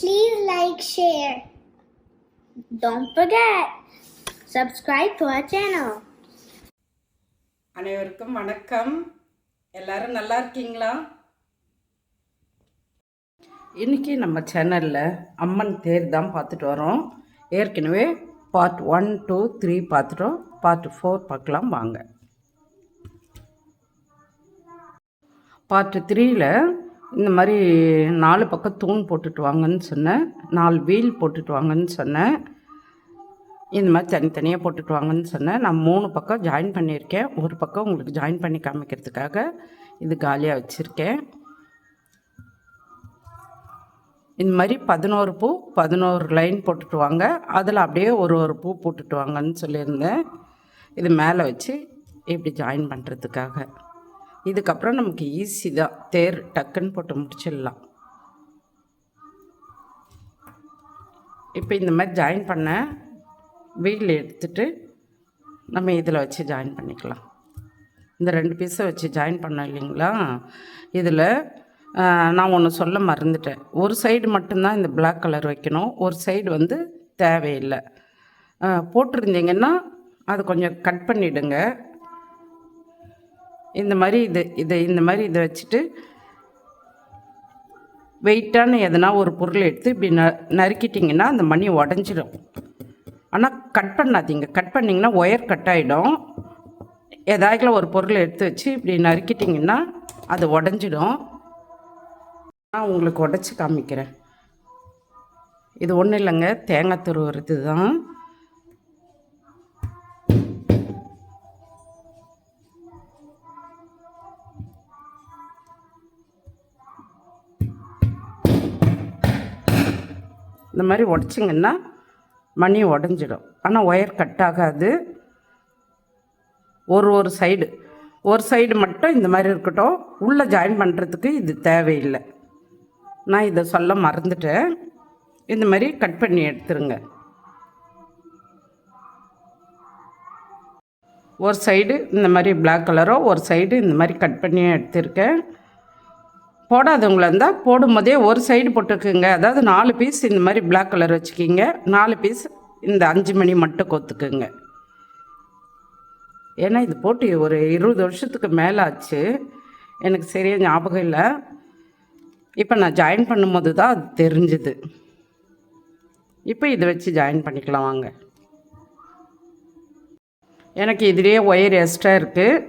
Please like, share. Don't forget, subscribe to our channel. அனைவருக்கும் வணக்கம். எல்லாரும் நல்லா இருக்கீங்களா? இன்னைக்கு நம்ம சேனலில் அம்மன் தேர் தான் பார்த்துட்டு வரோம். ஏற்கனவே பார்ட் ஒன் டூ த்ரீ பார்த்துட்டோம். பார்ட் ஃபோர் பார்க்கலாம் வாங்க. பார்ட் த்ரீயில் இந்த மாதிரி நாலு பக்கம் தூண் போட்டுட்டு வாங்கன்னு சொன்னேன். நாலு வீல் போட்டுட்டு வாங்கன்னு சொன்னேன். இந்த மாதிரி தனித்தனியாக போட்டுட்டு வாங்கன்னு சொன்னேன். நான் மூணு பக்கம் ஜாயின் பண்ணியிருக்கேன். ஒரு பக்கம் உங்களுக்கு ஜாயின் பண்ணி காமிக்கிறதுக்காக இது காலியாக வச்சுருக்கேன். இந்த மாதிரி பதினோரு பூ பதினோரு லைன் போட்டுட்டு வாங்க. அதில் அப்படியே ஒரு ஒரு பூ போட்டுட்டு வாங்கன்னு சொல்லியிருந்தேன். இது மேலே வச்சு இப்படி ஜாயின் பண்ணுறதுக்காக இதுக்கப்புறம் நமக்கு ஈஸி தான். தேர் டக்குன்னு போட்டு முடிச்சிடலாம். இப்போ இந்த மாதிரி ஜாயின் பண்ண வீல் எடுத்துட்டு நம்ம இதில் வச்சு ஜாயின் பண்ணிக்கலாம். இந்த ரெண்டு பீஸை வச்சு ஜாயின் பண்ணோம் இல்லைங்களா? இதில் நான் ஒன்று சொல்ல மறந்துட்டேன். ஒரு சைடு மட்டும்தான் இந்த பிளாக் கலர் வைக்கணும். ஒரு சைடு வந்து தேவையில்லை. போட்டிருந்தீங்கன்னா அது கொஞ்சம் கட் பண்ணிவிடுங்க இந்த மாதிரி இது இதை இந்த மாதிரி இதை வச்சுட்டு வெயிட்டான எதனா ஒரு பொருள் எடுத்து இப்படி ந நறுக்கிட்டிங்கன்னா அந்த மணி உடஞ்சிடும் ஆனால் கட் பண்ணாதீங்க. கட் பண்ணிங்கன்னா ஒயர் கட் ஆகிடும் ஏதாச்சுல ஒரு பொருளை எடுத்து வச்சு இப்படி நறுக்கிட்டிங்கன்னா அது உடஞ்சிடும். நான் உங்களுக்கு உடச்சி காமிக்கிறேன். இது ஒன்றும் இல்லைங்க. தேங்காய் துருவுறது தான். இந்த மாதிரி உடச்சிங்கன்னா மணி உடஞ்சிடும். ஆனால் ஒயர் கட் ஆகாது. ஒரு ஒரு சைடு ஒரு சைடு மட்டும் இந்த மாதிரி இருக்கட்டும். உள்ளே ஜாயின் பண்ணுறதுக்கு இது தேவையில்லை. நான் இதை சொல்ல மறந்துட்டேன். இந்த மாதிரி கட் பண்ணி எடுத்துருங்க. ஒரு சைடு இந்த மாதிரி பிளாக் கலரோ ஒரு சைடு இந்த மாதிரி கட் பண்ணியே எடுத்திருக்கேன். போடாதவங்களா இருந்தால் போடும்போதே ஒரு சைடு போட்டுக்குங்க. அதாவது நாலு பீஸ் இந்த மாதிரி பிளாக் கலர் வச்சுக்கிங்க. நாலு பீஸ் இந்த அஞ்சு மணி மட்டும் கொத்துக்குங்க. ஏன்னா இது போட்டு ஒரு இருபது வருஷத்துக்கு மேலே ஆச்சு. எனக்கு சரியாக ஞாபகம் இல்லை. இப்போ நான் ஜாயின் பண்ணும்போது தான் அது தெரிஞ்சுது. இப்போ இதை வச்சு ஜாயின் பண்ணிக்கலாம் வாங்க. எனக்கு இதுலேயே ஒயர் எக்ஸ்ட்ரா இருக்குது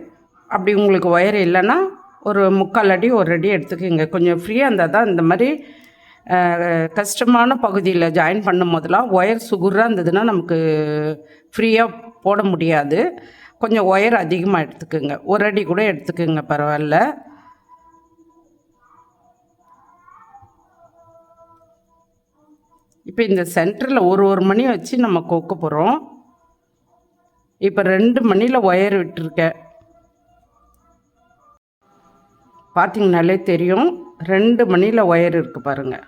அப்படி உங்களுக்கு ஒயர் இல்லைன்னா ஒரு முக்கால் அடி ஒரு அடி எடுத்துக்கோங்க. கொஞ்சம் ஃப்ரீயாக இருந்தால் தான் இந்த மாதிரி கஷ்டமான பகுதியில் ஜாயின் பண்ணும் போதெல்லாம் ஒயர் சுகுராக இருந்ததுன்னா நமக்கு ஃப்ரீயாக போட முடியாது. கொஞ்சம் ஒயர் அதிகமாக எடுத்துக்கோங்க. ஒரு அடி கூட எடுத்துக்கோங்க பரவாயில்ல. இப்போ இந்த சென்டரில் ஒரு ஒரு மணி வச்சு நம்ம கோக்க போகிறோம் இப்போ ரெண்டு மணியில் ஒயர் விட்டுருக்கேன். பார்த்தீங்கனாலே தெரியும். ரெண்டு மணியில் ஒயர் இருக்குது பாருங்கள்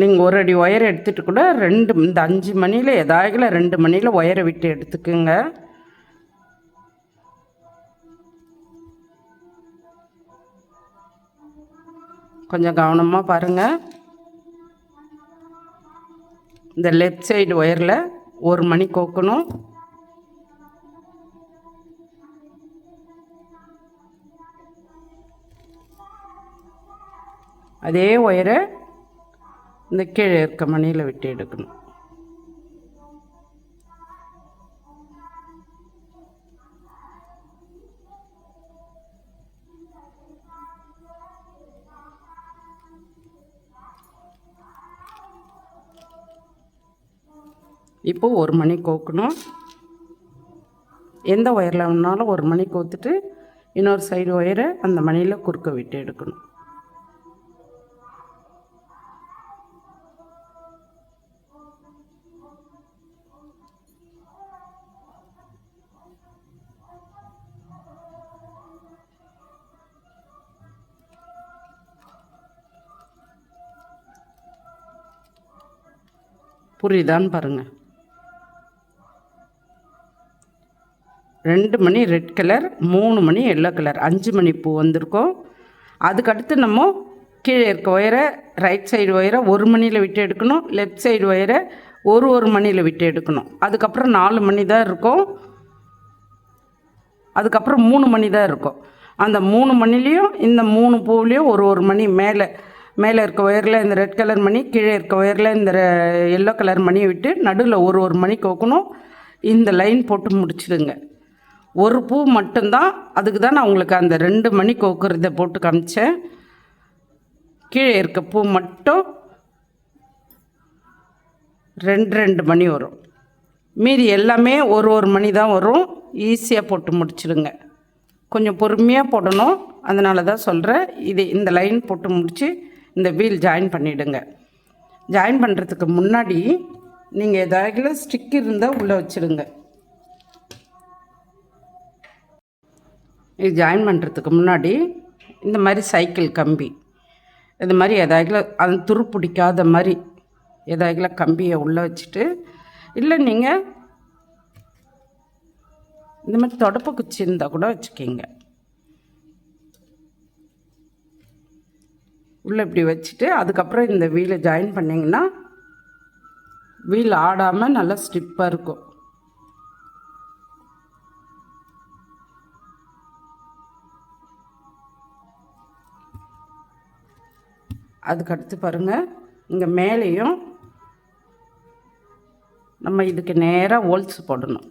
நீங்கள் ஒரு அடி ஒயர் எடுத்துகிட்டு கூட ரெண்டு இந்த அஞ்சு மணியில் ஏதாயில ரெண்டு மணியில் ஒயரை விட்டு எடுத்துக்குங்க. கொஞ்சம் கவனமாக பாருங்கள் இந்த லெஃப்ட் சைடு ஒயரில் ஒரு மணி கோக்கணும். அதே ஒயரை இந்த கீழே இருக்க மணியில் விட்டு எடுக்கணும். இப்போ ஒரு மணி கோக்கணும். எந்த ஒயரில் வேணாலும் ஒரு மணி கோத்துட்டு இன்னொரு சைடு ஒயரை அந்த மணியில் குறுக்க விட்டு எடுக்கணும். புரியுதான்னு பாருங்கள் ரெண்டு மணி ரெட் கலர் மூணு மணி எல்லோ கலர். அஞ்சு மணி பூ வந்திருக்கோம். அதுக்கடுத்து நம்ம கீழே இருக்க ஒயரை ரைட் சைடு ஒயரை ஒரு மணியில் விட்டு எடுக்கணும். லெஃப்ட் சைடு ஒயரை ஒரு ஒரு மணியில் விட்டு எடுக்கணும். அதுக்கப்புறம் நாலு மணி தான் இருக்கும். அதுக்கப்புறம் மூணு மணி தான் இருக்கும். அந்த மூணு மணிலேயும் இந்த மூணு பூவிலையும் ஒரு ஒரு மணி மேலே மேலே இருக்க ஒயரில் இந்த ரெட் கலர் மணி கீழே இருக்க ஒயரில் இந்த எல்லோ கலர் மணியை விட்டு நடுவில் ஒரு ஒரு மணி கோக்கணும். இந்த லைன் போட்டு முடிச்சிடுங்க. ஒரு பூ மட்டும்தான் அதுக்கு தான் நான் உங்களுக்கு அந்த ரெண்டு மணி கோக்குறத போட்டு காமிச்சேன். கீழே இருக்க பூ மட்டும் ரெண்டு ரெண்டு மணி வரும். மீதி எல்லாமே ஒரு ஒரு மணி தான் வரும். ஈஸியாக போட்டு முடிச்சிடுங்க. கொஞ்சம் பொறுமையாக போடணும். அதனால தான் சொல்கிறேன் இது இந்த லைன் போட்டு முடித்து இந்த வீல் ஜாயின் பண்ணிவிடுங்க ஜாயின் பண்ணுறதுக்கு முன்னாடி நீங்கள் ஏதாவது ஸ்டிக் இருந்தால் உள்ளே வச்சுடுங்க இது ஜாயின் பண்ணுறதுக்கு முன்னாடி இந்த மாதிரி சைக்கிள் கம்பி. இது மாதிரி எதாவது அது துரு பிடிக்காத மாதிரி எதாவது கம்பியை உள்ளே வச்சுட்டு இல்லை நீங்கள் இந்த மாதிரி தொடப்பு குச்சி இருந்தால் கூட வச்சுக்கிங்க. உள்ளே இப்படி வச்சுட்டு அதுக்கப்புறம் இந்த வீலை ஜாயின் பண்ணிங்கன்னா வீல் ஆடாமல் நல்லா ஸ்டிப்பாக இருக்கும். அதுக்கடுத்து பாருங்கள் இங்கே மேலேயும் நம்ம இதுக்கு நேராக ஹோல்ஸ் போடணும்.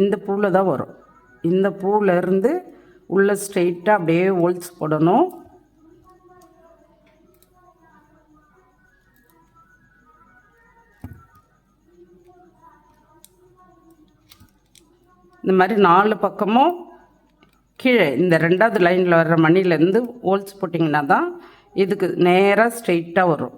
இந்த பூவில் தான் வரும். இந்த பூவில் இருந்து உள்ளே ஸ்ட்ரெயிட்டாக அப்படியே ஹோல்ஸ் போடணும். இந்த மாதிரி நாலு பக்கமும் கீழே இந்த ரெண்டாவது லைனில் வர்ற மணிலேருந்து ஹோல்ஸ் போட்டிங்கன்னா தான் இதுக்கு நேராக ஸ்ட்ரெயிட்டாக வரும்.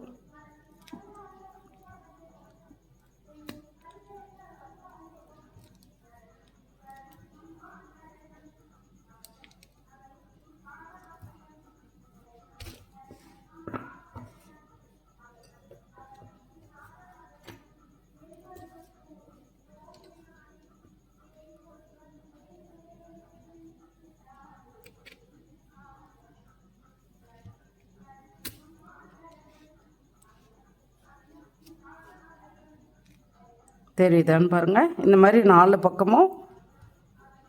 தெரியுதான்னு பாருங்கள் இந்த மாதிரி நாலு பக்கமும்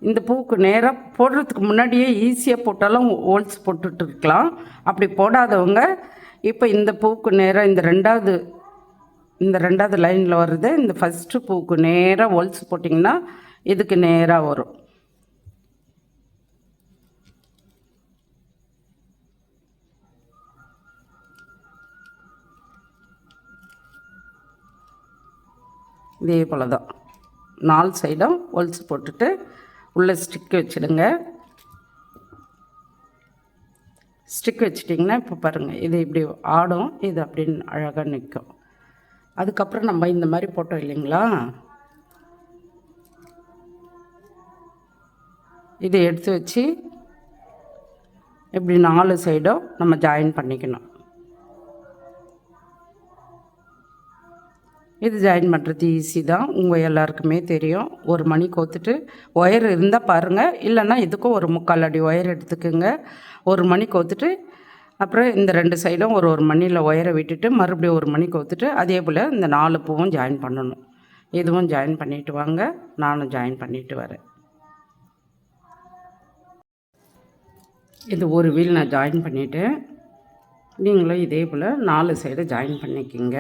இந்த பூக்கு நேராக போடுறதுக்கு முன்னாடியே ஈஸியாக போட்டாலும் ஹோல்ஸ் போட்டுட்டு இருக்கலாம். அப்படி போடாதவங்க இப்போ இந்த பூவுக்கு நேராக இந்த ரெண்டாவது இந்த ரெண்டாவது லைனில் வர்றது இந்த ஃபஸ்ட்டு பூக்கு நேராக ஹோல்ஸ் போட்டிங்கன்னா இதுக்கு நேராக வரும். இதே போல் தான் நாலு சைடும் ஒல்ஸ் போட்டுட்டு உள்ளே ஸ்டிக் வச்சுடுங்க. ஸ்டிக் வச்சிட்டிங்கன்னா இப்போ பாருங்கள் இது இப்படி ஆடும் இது அப்படின்னு அழகாக நிற்கும் அதுக்கப்புறம் நம்ம இந்த மாதிரி போட்டோம் இல்லைங்களா? இதை எடுத்து வச்சு இப்படி நாலு சைடும் நம்ம ஜாயின் பண்ணிக்கணும். இது ஜாயின் பண்ணுறது ஈஸி தான். உங்கள் எல்லாருக்குமே தெரியும். ஒரு மணி கோத்துட்டு ஒயர் இருந்தால் பாருங்கள் இல்லைன்னா இதுக்கும் ஒரு முக்கால் அடி ஒயர் எடுத்துக்கோங்க. ஒரு மணி கோத்துட்டு அப்புறம் இந்த ரெண்டு சைடும் ஒரு ஒரு மணியில் ஒயரை விட்டுட்டு மறுபடியும் ஒரு மணி கோத்துட்டு அதே போல் இந்த நாலு பூவும் ஜாயின் பண்ணணும். இதுவும் ஜாயின் பண்ணிட்டு வாங்க. நானும் ஜாயின் பண்ணிட்டு வரேன். இது ஒரு வீல் நான் ஜாயின் பண்ணிவிட்டேன் நீங்களும் இதே போல் நாலு சைடு ஜாயின் பண்ணிக்கிங்க.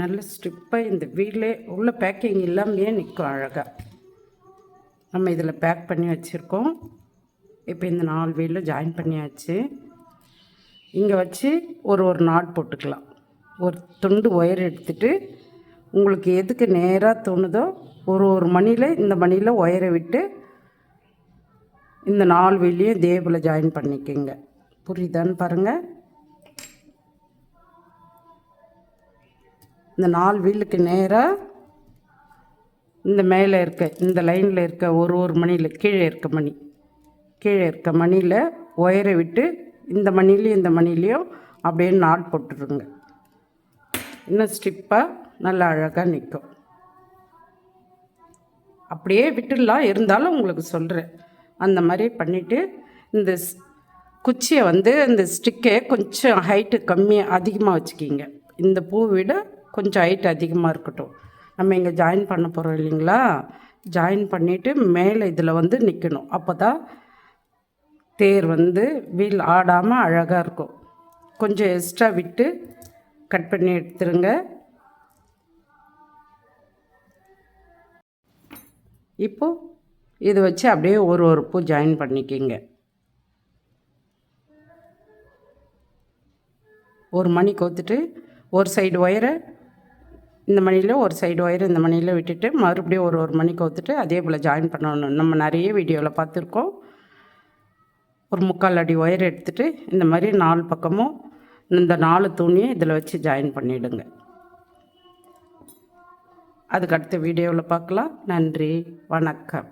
நல்ல ஸ்ட்ரிப்பாக இந்த வீலே உள்ள பேக்கிங் இல்லாமையே நிற்கும் அழகாக நம்ம இதில் பேக் பண்ணி வச்சுருக்கோம். இப்போ இந்த நாலு வீலும் ஜாயின் பண்ணியாச்சு. இங்கே வச்சு ஒரு ஒரு நாட் போட்டுக்கலாம். ஒரு துண்டு ஒயர் எடுத்துகிட்டு உங்களுக்கு எதுக்கு நேராக தோணுதோ ஒரு ஒரு மணியில் இந்த மணியில் ஒயரை விட்டு இந்த நாலு வீலையும் இதே போல் ஜாயின் பண்ணிக்கோங்க. புரியுதான்னு பாருங்கள் இந்த நாலு வீலுக்கு நேராக இந்த மேலே இருக்க இந்த லைனில் இருக்க ஒரு ஒரு மணியில் கீழே இருக்க மணி. கீழே இருக்க மணியில் ஒயரை விட்டு இந்த மணிலையும் இந்த மணிலையும் அப்படியே நாட் போட்டுருங்க. இன்னும் ஸ்டிப்பாக நல்லா அழகாக நிற்கும் அப்படியே விட்டுடலாம். இருந்தாலும் உங்களுக்கு சொல்கிறேன் அந்த மாதிரி பண்ணிவிட்டு இந்த ஸ்- குச்சியை வந்து இந்த ஸ்டிக்கை கொஞ்சம் ஹைட்டு கம்மியாக அதிகமாக வச்சுக்கிங்க. இந்த பூ விட கொஞ்சம் ஹைட் அதிகமாக இருக்கட்டும். நம்ம இங்கே ஜாயின் பண்ண போகிறோம் இல்லைங்களா? ஜாயின் பண்ணிவிட்டு மேலே இதில் வந்து நிற்கணும் அப்போ தான் தேர் வந்து வீல் ஆடாமல் அழகாக இருக்கும். கொஞ்சம் எக்ஸ்ட்ரா விட்டு கட் பண்ணி எடுத்துருங்க. இப்போது இது வச்சு அப்படியே ஒரு ஒரு பூ ஜாயின் பண்ணிக்கிங்க. ஒரு மணி கோத்துட்டு ஒரு சைடு ஒயரை இந்த மணியில் ஒரு சைடு ஒயர் இந்த மணியில் விட்டுட்டு மறுபடியும் ஒரு ஒரு மணி கோத்துட்டு அதே போல் ஜாயின் பண்ணணும். நம்ம நிறைய வீடியோவில் பார்த்துருக்கோம். ஒரு முக்கால் அடி ஒயர் எடுத்துகிட்டு இந்த மாதிரி நாலு பக்கமும் இந்த நாலு துணியை இதில் வச்சு ஜாயின் பண்ணிவிடுங்க அதுக்கு அடுத்த வீடியோவில் பார்க்கலாம். நன்றி. வணக்கம்.